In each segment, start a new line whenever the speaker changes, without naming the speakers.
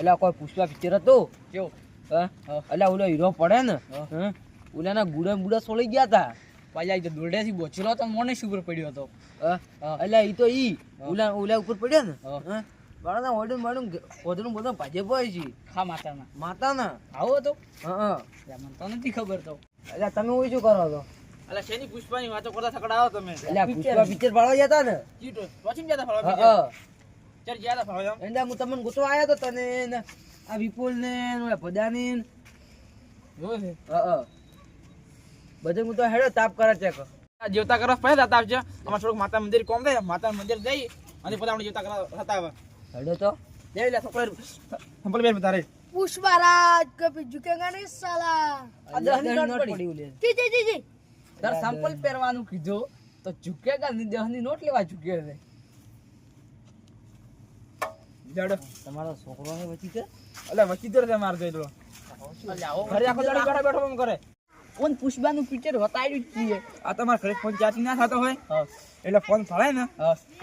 એટલે કોઈ પુષ્પા પિક્ચર હતું
કેવું
હા?
હા.
એટલે ઓલો હીરો પડે ને
હા.
હા ઓલાના ગુડા ગુડા સોળી ગયા હતા
પાછા તો દોરડેથી બોચેલો તો મોને ઉપર પડ્યો હતો?
હા?
હા.
એટલે એ તો ઈ
હા.
ઓલા ઓલા ઉપર પડ્યો ને
હા.
હા? બાળાના ઓડું બાળું પોતનું પોતા ભાજે પડે છે.
ખા માતાના
માતાના
આવો હતો
હા હા.
મને તો નથી ખબર તો.
એટલે તમે ઓય શું કરો છો?
એટલે શેની પુષ્પાની વાતો કરતા થકડાવો તમે?
એટલે પુષ્પા પિક્ચર પાડવા જતા ને?
ચીટો પછી જતા ફરવા
હા હા.
ચલ ગયા હતા ભાવ
એંડા હું તમને ગોતો આવ્યો તો તને ને આ વિપુલ ને ને
જોયું
બધે હું તો હેડો તાપ કરે ચેક
દેવતા કરવા પહેલા તાપ છે. અમાર થોડુંક માતા મંદિર કોમ થાય માતા મંદિર જઈ અને પોતા આપણે દેવતા કરવા થતા
હેડો તો.
જઈ લે છોકરો સંભળ બેન તારે.
પુષ્પારાજ કપી ઝુકેગા ને સાલા
આ નોટ પડી
ઉલે
જી જી જી જી.
તાર સંપલ પહેરવાનું કીધો તો ઝુકેગા ની દહની નોટ લેવા ઝુકે છે
તમારો છોકરો હે પછી છે?
અલે વચી દે માર દે ઘરે આખો દાડો બેઠો બેઠો એમ કરે. કોણ પુષ્પાનું પિક્ચર બતાવ્યું જ આ તમારા ઘરે ફોન ચાર્જિંગ ના થતો હોય? એટલે ફોન ફળાય ને?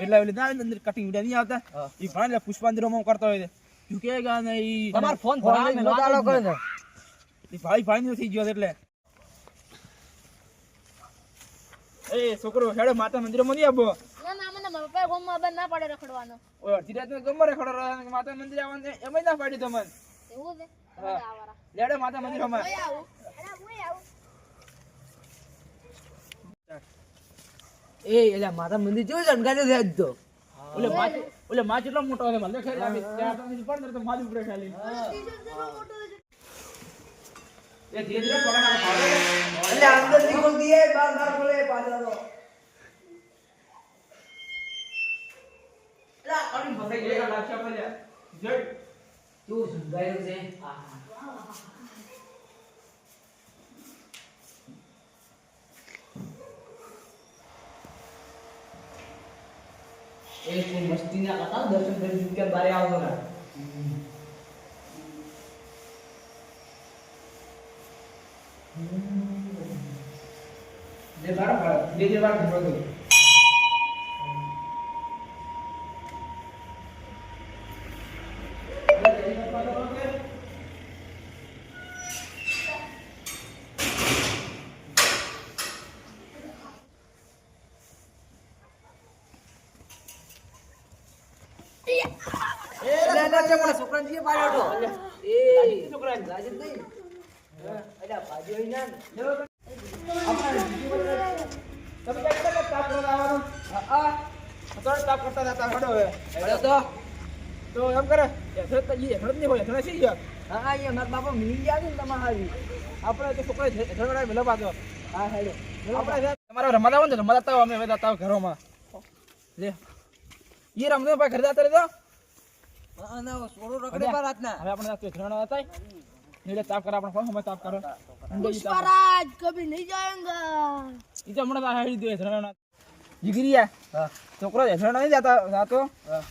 એટલે ઓલી ના અંદર કટિંગ વિડિયો નહીં આવતા? એ ફળાય એટલે પુષ્પાંજલિ રોમો કરતો હોય ઝુકેગા નહીં
તમારો ફોન
ફોન
ફોન
લઈને
કરે ને
ઈ ભાઈ ભાઈ થઈ ગયો એટલે. એ છોકરો હેડો માતા મંદિરમાં નહીં આવો
પપ્પાએ ગોમમાં બંધ ના પડે રખડવાનો.
ઓય અડધી રાતને ગમરે ખડો રહે માતા મંદિર આવવાનું છે, એમાંય ના પાડી તમને.
એવું છે?
લેડો માતા મંદિર અમાર
ઓય આવું. એડા ઓય આવું.
એ એટલે માતા મંદિર જોયું છે અનગાડે છે આજ તો.
ઓલે માચ ઓલે માચ એટલો મોટો છે મને ખેલ આવી ત્યાં તો મારી ઉપર ખાલી. એ ધીરે ધીરે પકડા
એટલે અંદરથી એ બાર બાર બોલે પાછળ
કણી ફસાઈ ગયેલા લાક્ષા પડ્યા જય
તું સંગાયું છે એ કોઈ મસ્તી ના કરતા દર્શન કરી ચૂક્યા બારે આવતો ના
જે બાર બાર જે જે બાર ધરો દો
એટલે એટલે કે પેલા છોકરાને પાડ્યો હતો એ. છોકરા રાજે નહીં હા, ભાજી હોય ના. ને.
તમે ક્યાં કેટલા તાપ આવવાનું
હા, હા.
તાપ કરતા હતા હડો હવે.
હેડો તો.
તો એમ કરે હેઠળ તો ઈ હેઠળ નહીં હોય હેઠળ ગયા
હા હા અહીંયા મારા બાપા મિલી ગયા છે ને તમારે હારી
આપણે તો છોકરા હેઠળ વાળા ભલે પાછો.
હા હેડો.
આપણે તમારે રમતા હોય ને રમતા અમે હવે જતા ઘરોમાં. લે. રમતો ભાઈ ઘરે જતા રહેતો છોકરો હેઠળ નહીં જતા જાતો?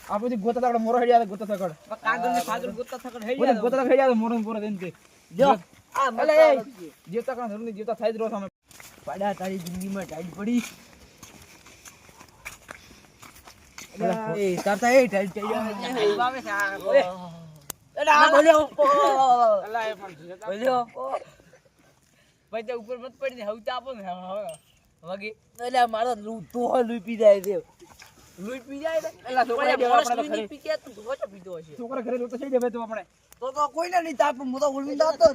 આ બધી ગોતા આપણે મોરો હેડી આવે ગોતા થકડ
કાગળ ને ફાગળ ગોતતા થકડ હેડી
બોલે ગોતા હેડી આવે મોરો મોરો દેન તે
જો. આ છે.
જીવતા કાં જરૂર નહીં જીવતા થાય જ રહો તમે
પાડા તારી જિંદગીમાં ટાઈટ પડી. એ તારતા
તે ઉપર મત પડી હવે હવતા આપો ને વગી
એટલે મારો તો લૂ પી જાય છે
લૂઈ પી જાય એલા છોકરા
છોકરા
જેવા
માણસ
આપણે
લૂઈ
તો
નહીં પી ગયા તો ધોચો પીધો હશે
છોકરા ઘરે તો આપણે
તો તો કોઈ ના નહીં તાપ, હું તો ઉલવી દાતો